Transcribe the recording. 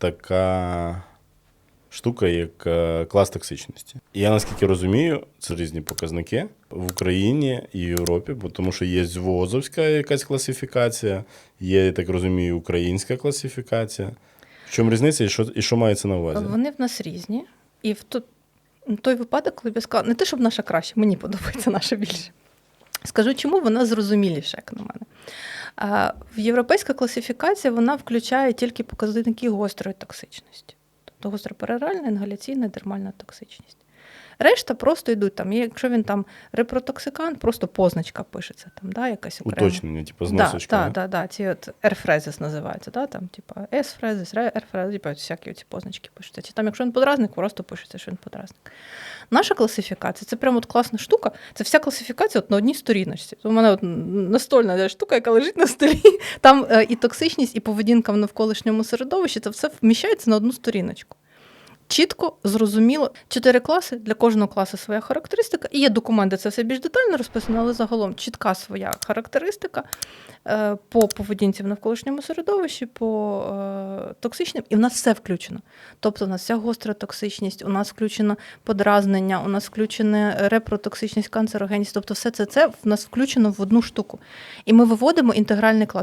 така штука, як е, клас токсичності. Я наскільки розумію, це різні показники в Україні і Європі, бо тому що є ВОЗовська якась класифікація, є, я так розумію, українська класифікація. В чому різниця і що, і що мається на увазі? Вони в нас різні. І в ту- той випадок, коли б я сказала, не те, щоб наша краще, мені подобається наша більше. Скажу, чому вона зрозуміліша, як на мене. В європейська класифікація вона включає тільки показники гострої токсичності. Тобто гостропероральна, інгаляційна, дермальна токсичність. Решта просто йдуть там. І якщо він там репротоксикант, просто позначка пишеться, там, да, якась окрема. Уточнення, типу, з Да, носочкою. да, да, да, ці от R-фрезис називаються, да, там, типа S-фрезис, R-фрезис, типа, всякі ці позначки пишуться. Чи там, якщо він подразник, просто пишеться, що він подразник. Наша класифікація це прямо от класна штука. Це вся класифікація от на одній сторіночці. У мене от настольна штука, яка лежить на столі. Там е, і токсичність, і поведінка в навколишньому середовищі, це все вміщається на одну сторіночку. Чітко, зрозуміло, чотири класи для кожного класу своя характеристика. І є документ, де це все більш детально розписано, але загалом чітка своя характеристика е, по поведінці в навколишньому середовищі, по е, токсичним, і в нас все включено. Тобто, у нас вся гостра токсичність, у нас включено подразнення, у нас включена репротоксичність, канцерогенність. Тобто, все це, це в нас включено в одну штуку. І ми виводимо інтегральний клас.